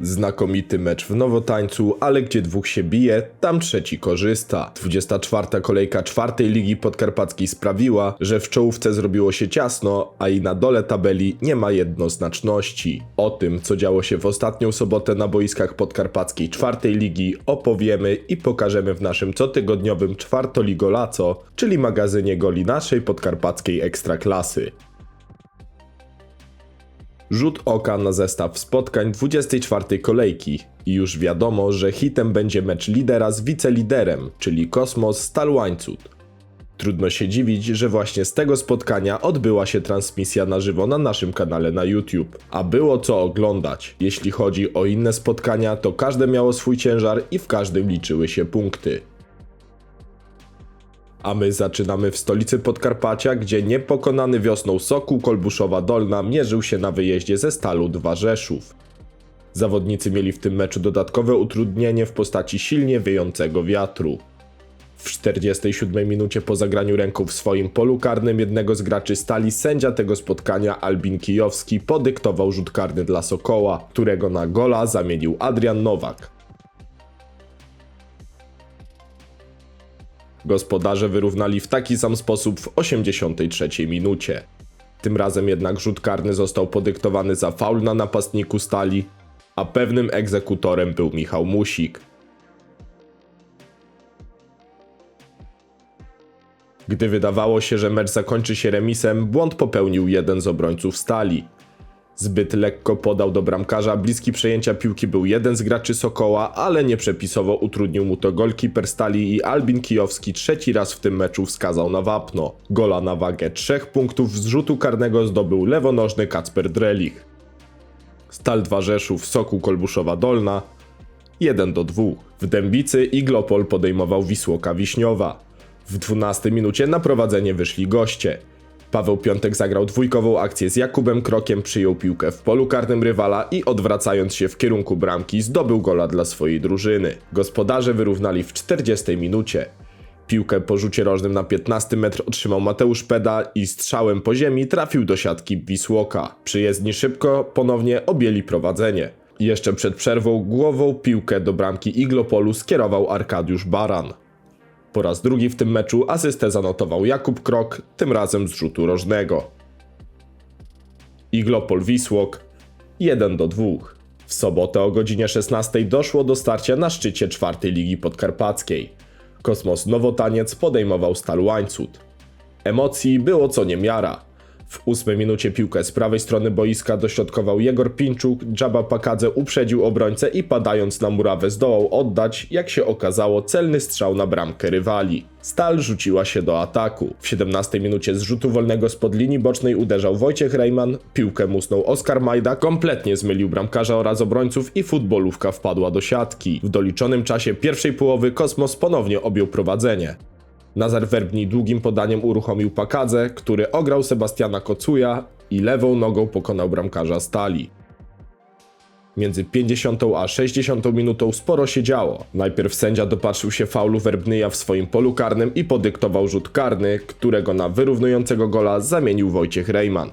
Znakomity mecz w Nowotańcu, ale gdzie dwóch się bije, tam trzeci korzysta. 24. kolejka czwartej ligi podkarpackiej sprawiła, że w czołówce zrobiło się ciasno, a i na dole tabeli nie ma jednoznaczności. O tym, co działo się w ostatnią sobotę na boiskach podkarpackiej czwartej ligi opowiemy i pokażemy w naszym cotygodniowym czwartoligolaco, czyli magazynie goli naszej podkarpackiej ekstraklasy. Rzut oka na zestaw spotkań 24 kolejki i już wiadomo, że hitem będzie mecz lidera z wiceliderem, czyli Kosmos Stal Łańcut. Trudno się dziwić, że właśnie z tego spotkania odbyła się transmisja na żywo na naszym kanale na YouTube. A było co oglądać. Jeśli chodzi o inne spotkania, to każde miało swój ciężar i w każdym liczyły się punkty. A my zaczynamy w stolicy Podkarpacia, gdzie niepokonany wiosną Sokół Kolbuszowa Dolna mierzył się na wyjeździe ze Stalu 2 Rzeszów. Zawodnicy mieli w tym meczu dodatkowe utrudnienie w postaci silnie wiejącego wiatru. W 47 minucie po zagraniu ręką w swoim polu karnym jednego z graczy Stali sędzia tego spotkania Albin Kijowski podyktował rzut karny dla Sokoła, którego na gola zamienił Adrian Nowak. Gospodarze wyrównali w taki sam sposób w 83 minucie. Tym razem jednak rzut karny został podyktowany za faul na napastniku Stali, a pewnym egzekutorem był Michał Musik. Gdy wydawało się, że mecz zakończy się remisem, błąd popełnił jeden z obrońców Stali. Zbyt lekko podał do bramkarza, bliski przejęcia piłki był jeden z graczy Sokoła, ale nieprzepisowo utrudnił mu to golkiper Stali i Albin Kijowski trzeci raz w tym meczu wskazał na wapno. Gola na wagę trzech punktów z rzutu karnego zdobył lewonożny Kacper Drelich. Stal 2 Rzeszów, Sokół Kolbuszowa Dolna 1 do 2. W Dębicy Iglopol podejmował Wisłoka Wiśniowa. W 12 minucie na prowadzenie wyszli goście. Paweł Piątek zagrał dwójkową akcję z Jakubem Krokiem, przyjął piłkę w polu karnym rywala i odwracając się w kierunku bramki zdobył gola dla swojej drużyny. Gospodarze wyrównali w 40 minucie. Piłkę po rzucie rożnym na 15 metr otrzymał Mateusz Peda i strzałem po ziemi trafił do siatki Wisłoka. Przyjezdni szybko ponownie objęli prowadzenie. Jeszcze przed przerwą głową piłkę do bramki Iglopolu skierował Arkadiusz Baran. Po raz drugi w tym meczu asystę zanotował Jakub Krok, tym razem z rzutu rożnego. Iglopol Wisłok 1 do 2. W sobotę o godzinie 16 doszło do starcia na szczycie czwartej ligi podkarpackiej. Kosmos Nowotaniec podejmował Stal Łańcut. Emocji było co niemiara. W ósmej minucie piłkę z prawej strony boiska dośrodkował Jegor Pinczuk, Dżaba Pakadze uprzedził obrońcę i padając na murawę zdołał oddać, jak się okazało, celny strzał na bramkę rywali. Stal rzuciła się do ataku. W 17 minucie z rzutu wolnego spod linii bocznej uderzał Wojciech Rejman, piłkę musnął Oskar Majda, kompletnie zmylił bramkarza oraz obrońców i futbolówka wpadła do siatki. W doliczonym czasie pierwszej połowy Kosmos ponownie objął prowadzenie. Nazar Werbni długim podaniem uruchomił Pakadze, który ograł Sebastiana Kocuja i lewą nogą pokonał bramkarza Stali. Między 50 a 60 minutą sporo się działo. Najpierw sędzia dopatrzył się faulu Werbnyja w swoim polu karnym i podyktował rzut karny, którego na wyrównującego gola zamienił Wojciech Rejman.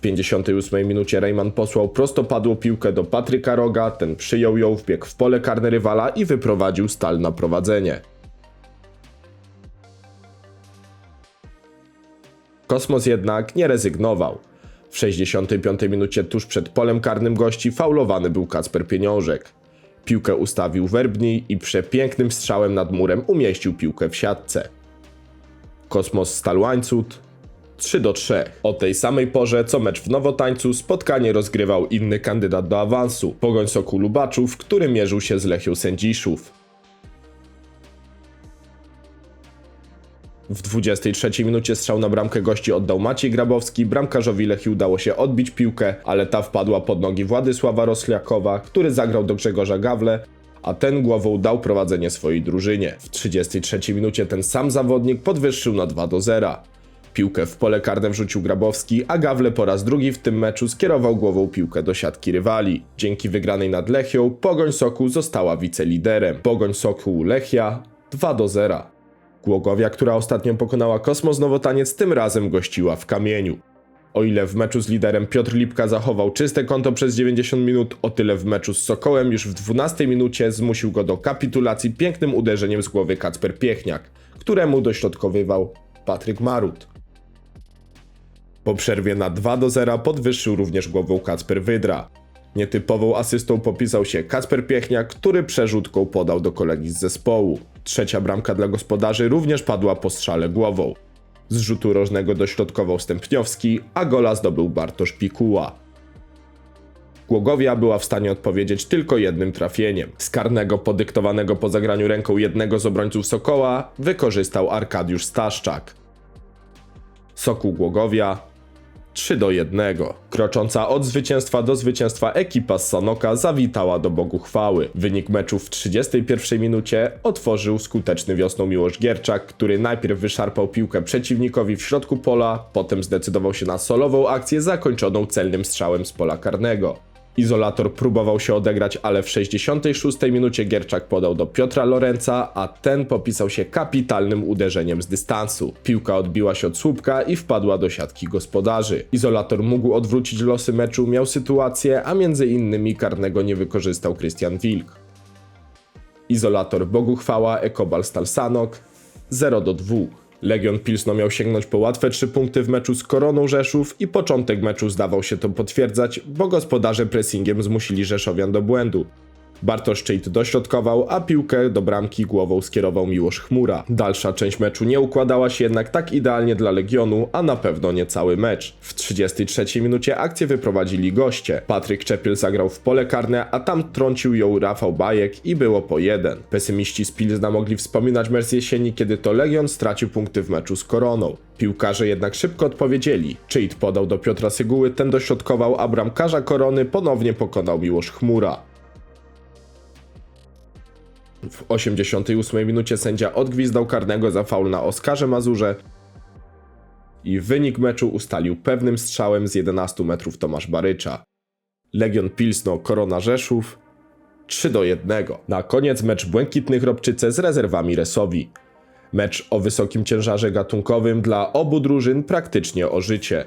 58 minucie Rejman posłał prostopadłą piłkę do Patryka Roga, ten przyjął ją, wbiegł w pole karne rywala i wyprowadził stal na prowadzenie. Kosmos jednak nie rezygnował. W 65 minucie tuż przed polem karnym gości faulowany był Kacper Pieniążek. Piłkę ustawił Werbnij i przepięknym strzałem nad murem umieścił piłkę w siatce. Kosmos Stal Łańcut 3 do 3. O tej samej porze co mecz w Nowotańcu spotkanie rozgrywał inny kandydat do awansu, Pogoń Soku Lubaczów, który mierzył się z Lechią Sędziszów. W 23 minucie strzał na bramkę gości oddał Maciej Grabowski, bramkarzowi Lechii udało się odbić piłkę, ale ta wpadła pod nogi Władysława Rosliakowa, który zagrał do Grzegorza Gawle, a ten głową dał prowadzenie swojej drużynie. W 33 minucie ten sam zawodnik podwyższył na 2 do 0. Piłkę w pole karne wrzucił Grabowski, a Gawle po raz drugi w tym meczu skierował głową piłkę do siatki rywali. Dzięki wygranej nad Lechią, Pogoń Sokół została wiceliderem. Pogoń Sokół Lechia 2 do 0. Głogowia, która ostatnio pokonała Kosmos Nowotaniec, tym razem gościła w kamieniu. O ile w meczu z liderem Piotr Lipka zachował czyste konto przez 90 minut, o tyle w meczu z Sokołem już w 12 minucie zmusił go do kapitulacji pięknym uderzeniem z głowy Kacper Piechniak, któremu dośrodkowywał Patryk Marut. Po przerwie na 2 do 0 podwyższył również głową Kacper Wydra. Nietypową asystą popisał się Kacper Piechniak, który przerzutką podał do kolegi z zespołu. Trzecia bramka dla gospodarzy również padła po strzale głową. Z rzutu rożnego dośrodkował Stępniowski, a gola zdobył Bartosz Pikuła. Głogowia była w stanie odpowiedzieć tylko jednym trafieniem. Z karnego podyktowanego po zagraniu ręką jednego z obrońców Sokoła wykorzystał Arkadiusz Staszczak. Sokół Głogowia 3 do 1. Krocząca od zwycięstwa do zwycięstwa ekipa z Sanoka zawitała do Bogu chwały. Wynik meczu w 31 minucie otworzył skuteczny wiosną Miłosz Gierczak, który najpierw wyszarpał piłkę przeciwnikowi w środku pola, potem zdecydował się na solową akcję zakończoną celnym strzałem z pola karnego. Izolator próbował się odegrać, ale w 66 minucie Gierczak podał do Piotra Lorenza, a ten popisał się kapitalnym uderzeniem z dystansu. Piłka odbiła się od słupka i wpadła do siatki gospodarzy. Izolator mógł odwrócić losy meczu, miał sytuację, a między innymi karnego nie wykorzystał Christian Wilk. Izolator Bogu chwała, Ekobal Stalsanok 0 do 2. Legion Pilsno miał sięgnąć po łatwe 3 punkty w meczu z Koroną Rzeszów i początek meczu zdawał się to potwierdzać, bo gospodarze pressingiem zmusili Rzeszowian do błędu. Bartosz Czyjt dośrodkował, a piłkę do bramki głową skierował Miłosz Chmura. Dalsza część meczu nie układała się jednak tak idealnie dla Legionu, a na pewno nie cały mecz. W 33 minucie akcję wyprowadzili goście. Patryk Czepiel zagrał w pole karne, a tam trącił ją Rafał Bajek i było po jeden. Pesymiści z Pilzna mogli wspominać mecz jesieni, kiedy to Legion stracił punkty w meczu z Koroną. Piłkarze jednak szybko odpowiedzieli. Czyjt podał do Piotra Syguły, ten dośrodkował, a bramkarza Korony ponownie pokonał Miłosz Chmura. W 88 minucie sędzia odgwizdał karnego za faul na Oskarze Mazurze i wynik meczu ustalił pewnym strzałem z 11 metrów Tomasz Barycza. Legion Pilsno Korona Rzeszów 3 do 1. Na koniec mecz Błękitnych Robczyce z rezerwami Resowi. Mecz o wysokim ciężarze gatunkowym dla obu drużyn praktycznie o życie.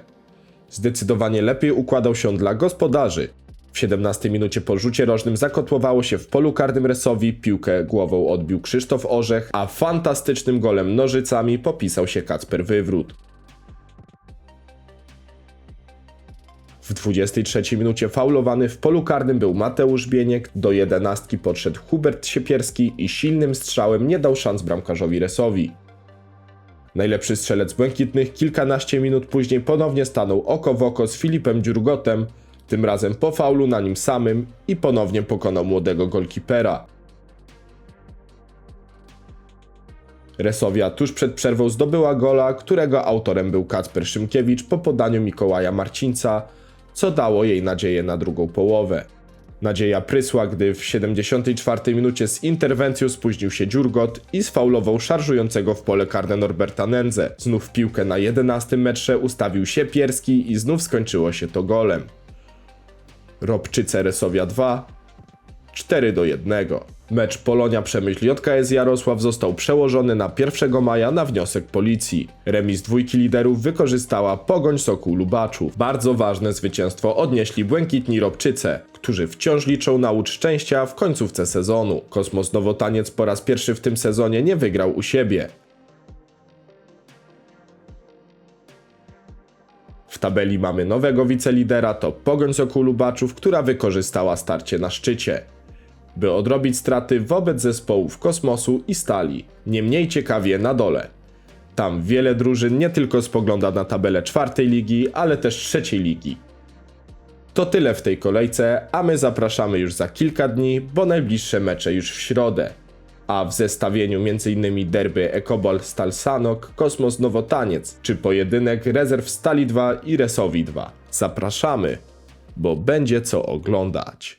Zdecydowanie lepiej układał się dla gospodarzy. W 17 minucie po rzucie rożnym zakotłowało się w polu karnym Resowi, piłkę głową odbił Krzysztof Orzech, a fantastycznym golem nożycami popisał się Kacper Wywrót. W 23 minucie faulowany w polu karnym był Mateusz Bieniek, do jedenastki podszedł Hubert Siepierski i silnym strzałem nie dał szans bramkarzowi Resowi. Najlepszy strzelec błękitnych kilkanaście minut później ponownie stanął oko w oko z Filipem Dziurgotem, tym razem po faulu na nim samym i ponownie pokonał młodego golkipera. Resowia tuż przed przerwą zdobyła gola, którego autorem był Kacper Szymkiewicz po podaniu Mikołaja Marcińca, co dało jej nadzieję na drugą połowę. Nadzieja prysła, gdy w 74 minucie z interwencją spóźnił się Dziurgot i sfaulował szarżującego w pole karne Norberta Nędzę. Znów piłkę na 11 metrze ustawił się Pierski i znów skończyło się to golem. Robczyce Resowia 2 4 do 1. Mecz Polonia Przemyśl JKS Jarosław został przełożony na 1 maja na wniosek policji. Remis dwójki liderów wykorzystała Pogoń Sokół Lubaczów. Bardzo ważne zwycięstwo odnieśli Błękitni Robczyce, którzy wciąż liczą na łódź szczęścia w końcówce sezonu. Kosmos Nowotaniec po raz pierwszy w tym sezonie nie wygrał u siebie. Tabeli mamy nowego wicelidera, to Pogoń Sokół Lubaczów, która wykorzystała starcie na szczycie, by odrobić straty wobec zespołów Kosmosu i Stali. Nie mniej ciekawie na dole. Tam wiele drużyn nie tylko spogląda na tabelę czwartej ligi, ale też trzeciej ligi. To tyle w tej kolejce, a my zapraszamy już za kilka dni, bo najbliższe mecze już w środę. A w zestawieniu m.in. derby Ekobol Stal Sanok, Kosmos Nowotaniec, czy pojedynek rezerw Stali 2 i Resowi 2. Zapraszamy, bo będzie co oglądać.